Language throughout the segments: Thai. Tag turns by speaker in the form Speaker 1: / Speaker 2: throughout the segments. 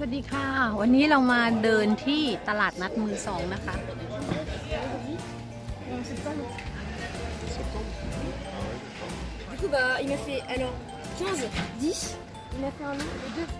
Speaker 1: วัสดีค่ะ วันนี้เรามาเดินที่ตลาดนัดมือสองนะคะ
Speaker 2: En septembre. Du coup, bah, il m'a fait alors 15, 10. Il m'a fait un nom et deux.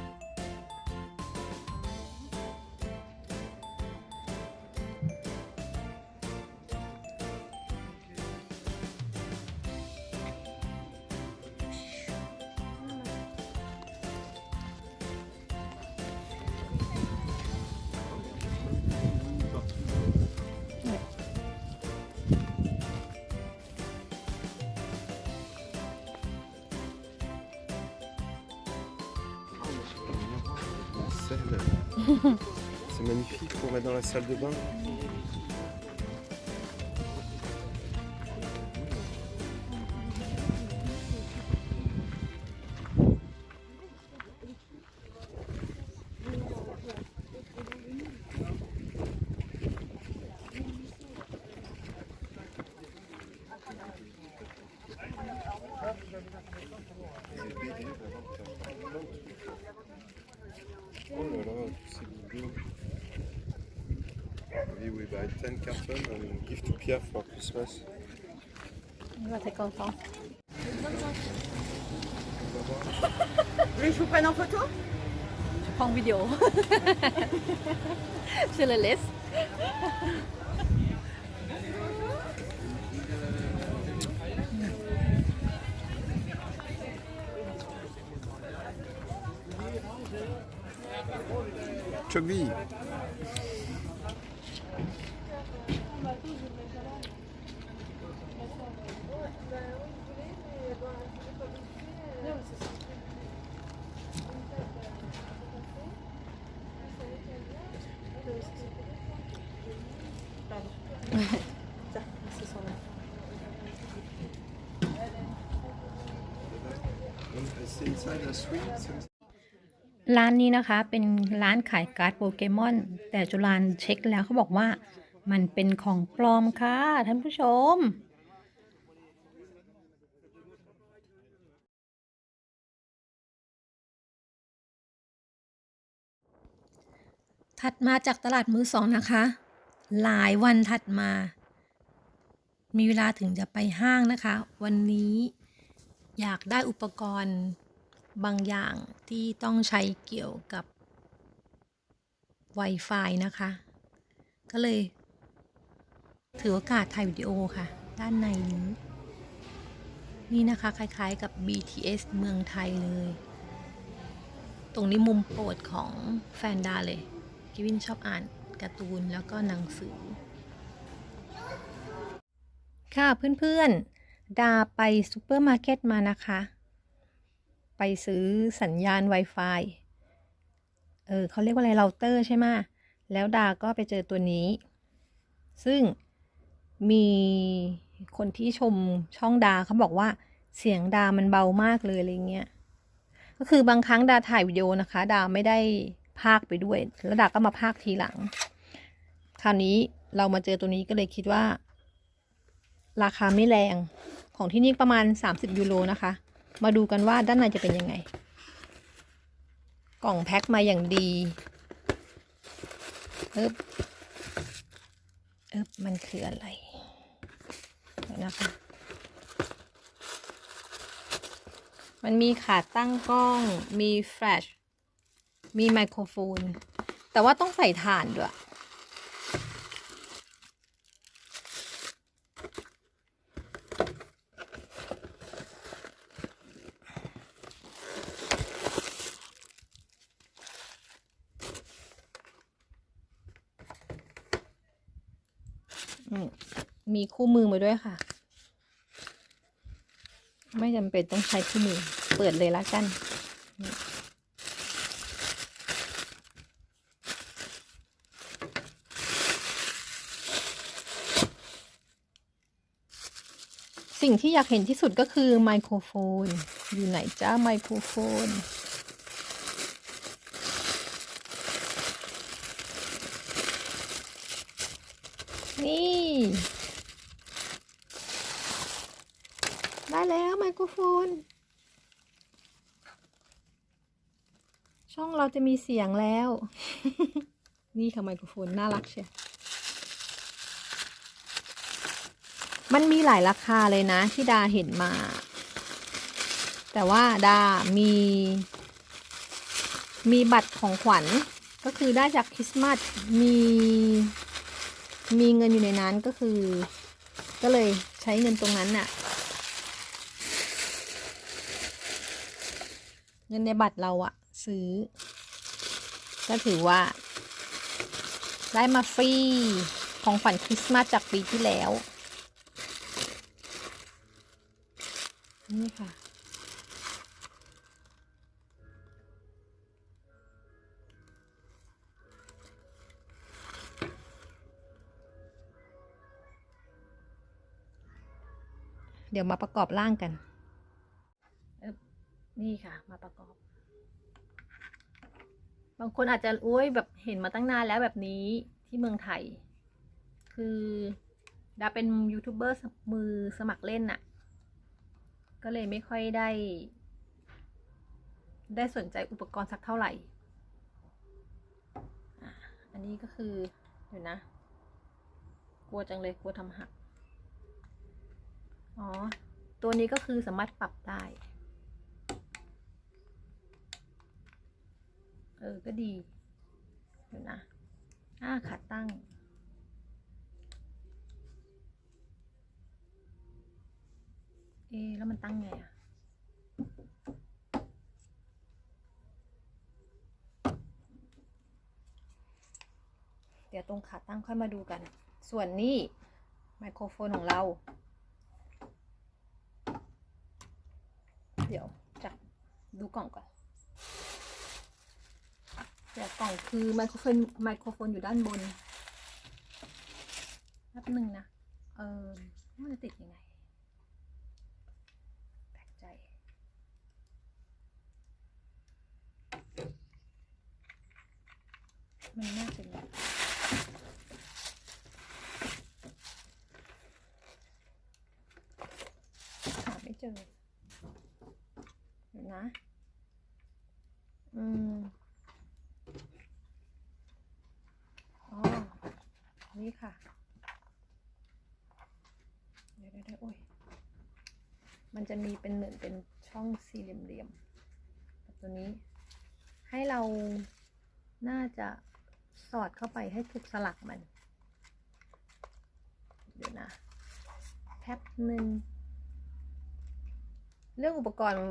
Speaker 3: C'est magnifique pour mettre dans la salle de bain. Oui, oui, buy 10 carton and give to Pia for Christmas.
Speaker 1: ว่าจะกองฟอง
Speaker 2: Vous voulez que je vous prenne en photo
Speaker 1: ฟองวิดีโอชื่อเลส
Speaker 3: Chubby
Speaker 1: ร้านนี้นะคะเป็นร้านขายการ์ดโปเกมอน แต่จุฬานเช็คแล้วเขาบอกว่ามันเป็นของปลอมค่ะ ท่านผู้ชม ถัดมาจากตลาดมือสองนะคะ หลายวันถัดมา มีเวลาถึงจะไปห้างนะคะ วันนี้อยากได้อุปกรณ์บางอย่างที่ต้องใช้เกี่ยวกับ Wi-Fi นะคะ ก็เลย ถือโอกาสถ่ายวิดีโอค่ะ ด้านในนี้ นี่นะคะ คล้ายๆกับ BTS เมืองไทยเลย ตรงนี้มุมโปรดของแฟนดาเลย กิวินชอบอ่าน การ์ตูนแล้วก็หนังสือ ค่ะเพื่อนๆ ดาไปซูเปอร์มาร์เก็ตมานะคะ ไปซื้อสัญญาณ Wi-Fi เออเขาเรียกว่าอะไรเราเตอร์ใช่ไหมแล้วดาก็ไปเจอตัวนี้ ซึ่งมีคนที่ชมช่องดาเขาบอกว่าเสียงดามันเบามากเลยอะไรเงี้ย ก็คือบางครั้งดาถ่ายวิดีโอนะคะ ดาไม่ได้ พากไปด้วย แล้วดาก็มาพากทีหลัง คราวนี้เรามาเจอตัวนี้ก็เลยคิดว่า ราคาไม่แรงของที่นี่ประมาณ 30 ยูโรนะคะ มาดูกันว่าด้านในจะเป็นยังไง กล่องแพ็คมาอย่างดีเอ๊บเอ๊บมันคืออะไรนะคะมันมีขาตั้งกล้อง มีแฟลช มีไมโครโฟน แต่ว่าต้องใส่ถ่านด้วยมมีคู่มือมาด้วยค่ะ ไม่จำเป็นต้องใช้คู่มือ เปิดเลยละกัน สิ่งที่อยากเห็นที่สุดก็คือไมโครโฟน อยู่ไหนจ้าไมโครโฟน นี่ ได้แล้วไมโครโฟน ช่องเราจะมีเสียงแล้ว นี่ค่ะไมโครโฟน น่ารักเชียว มันมีหลายราคาเลยนะที่ดาเห็นมา แต่ว่าดามี มีบัตรของขวัญก็คือได้จากคริสต์มาสมีมีเงินอยู่ในนั้นก็คือ ก็เลยใช้เงินตรงนั้นน่ะ เงินในบัตรเราอะซื้อ ก็ถือว่า ได้มาฟรีของขวัญคริสต์มาสจากปีที่แล้ว นี่ค่ะ เดี๋ยวมาประกอบร่างกัน นี่ค่ะ มาประกอบ บางคนอาจจะอุ้ยแบบเห็นมาตั้งนานแล้วแบบนี้ที่เมืองไทย คือดาเป็นยูทูบเบอร์มือสมัครเล่นน่ะ ก็เลยไม่ค่อยได้ ได้สนใจอุปกรณ์สักเท่าไหร่ อันนี้ก็คือเดี๋ยวนะ กลัวจังเลยกลัวทำหัก อ๋อ ตัวนี้ก็คือสามารถปรับได้ เออ ก็ดีเดี๋ยวนะ อ่าขาตั้ง เอะแล้วมันตั้งไงอะเดี๋ยวตรงขาตั้งค่อยมาดูกัน ส่วนนี้ไมโครโฟนของเรา เดี๋ยวจับดูกล่องก่อน เดี๋ยวกล่องคือไมโครโฟนไมโครโฟนอยู่ด้านบนแป๊บหนึ่งนะ เออมันจะติดยังไง แปลกใจ มันน่าจะมีหาไม่เจอเดี๋ยวนะ อืมอ๋อ นี่ค่ะ เดี๋ยวเดี๋ยวเดี๋ยวโอ้ย มันจะมีเป็นเหมือนเป็นช่องสี่เหลี่ยมๆแบบตัวนี้ ให้เราน่าจะ สอดเข้าไปให้ถูกสลักมัน เดี๋ยวนะแป๊บหนึ่งเรื่องอุปกรณ์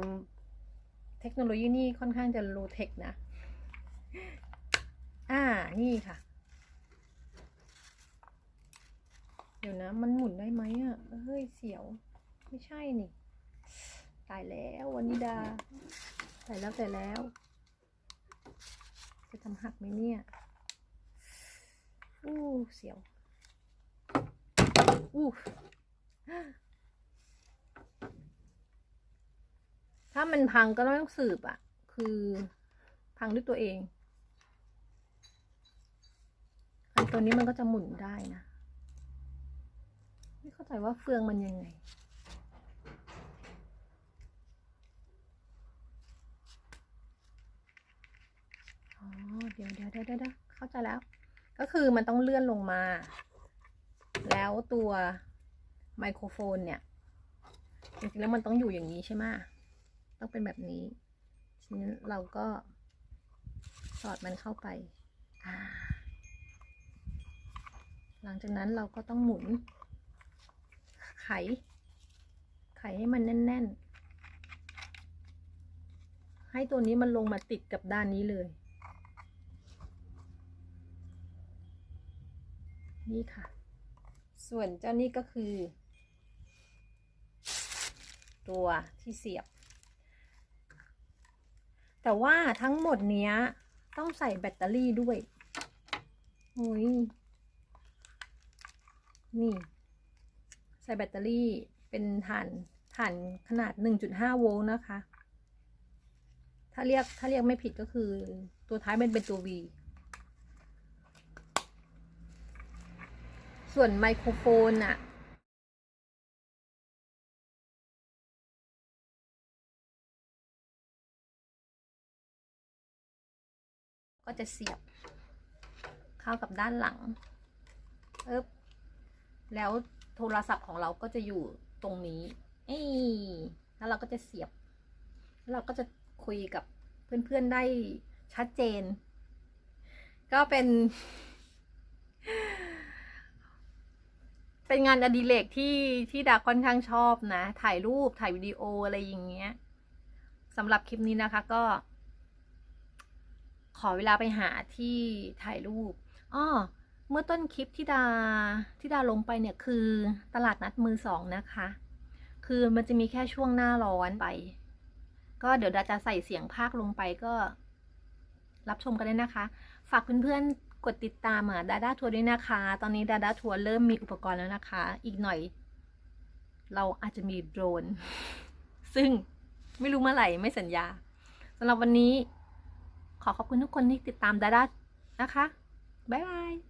Speaker 1: เทคโนโลยีนี่ค่อนข้างจะโลเทคนะ อ่า นี่ค่ะ เดี๋ยวนะ มันหมุนได้ไหมอะ เฮ้ย เสียว ไม่ใช่นี่ ตายแล้ววันนิดาตายแล้วตายแล้ว จะทำหักไหมเนี่ย อู้เสียว อู้ถ้ามันพังก็ต้องสืบอะคือพังด้วยตัวเองอันตัวนี้มันก็จะหมุนได้นะ ไม่เข้าใจว่าเฟืองมันยังไงอ๋อเดี๋ยวเดี๋ยวเดี๋ยวเดี๋ยวเข้าใจแล้ว คือมันต้องเลื่อนลงมา แล้วตัวไมโครโฟนเนี่ย จริงๆแล้วมันต้องอยู่อย่างนี้ใช่ไหมต้องเป็นแบบนี้ทีนี้เราก็สอดมันเข้าไป หลังจากนั้นเราก็ต้องหมุน ไข ไขให้มันแน่น ๆ ให้ตัวนี้มันลงมาติดกับด้านนี้เลย นี่ค่ะ ส่วนเจ้านี่ก็คือ ตัวที่เสียบ แต่ว่าทั้งหมดเนี้ย ต้องใส่แบตเตอรี่ด้วยโอ้ยนี่ ใส่แบตเตอรี่เป็นฐานฐานขนาด 1.5 โวลต์นะคะ ถ้าเรียกถ้าเรียกไม่ผิดก็คือตัวท้ายมันเป็นตัว V ส่วนไมโครโฟนอะก็จะเสียบ เข้ากับด้านหลังเอ๊บแล้วโทรศัพท์ของเราก็จะอยู่ตรงนี้เอ้ยแล้วเราก็จะเสียบแล้วเราก็จะคุยกับเพื่อนๆได้ชัดเจน ก็เป็น เป็นงานอดิเรกที่ที่ดาค่อนข้างชอบนะ ถ่ายรูปถ่ายวิดีโออะไรอย่างเงี้ยสำหรับคลิปนี้นะคะก็ ขอเวลาไปหาที่ถ่ายรูปอ้อเมื่อต้นคลิปที่ดาที่ดาลงไปเนี่ยคือตลาดนัดมือสองนะคะ คือมันจะมีแค่ช่วงหน้าร้อนไป ก็เดี๋ยวดาจะใส่เสียงภาคลงไปก็ รับชมกันได้นะคะ ฝากเพื่อนๆ กดติดตามอะดาด้าทัวร์ด้วยนะคะ ตอนนี้ดาด้าทัวร์เริ่มมีอุปกรณ์แล้วนะคะ อีกหน่อย เราอาจจะมีโดรน ซึ่งไม่รู้เมื่อไหร่ไม่สัญญาสำหรับวันนี้ ขอขอบคุณทุกคนที่ติดตามดาด้านะคะ บ๊ายบาย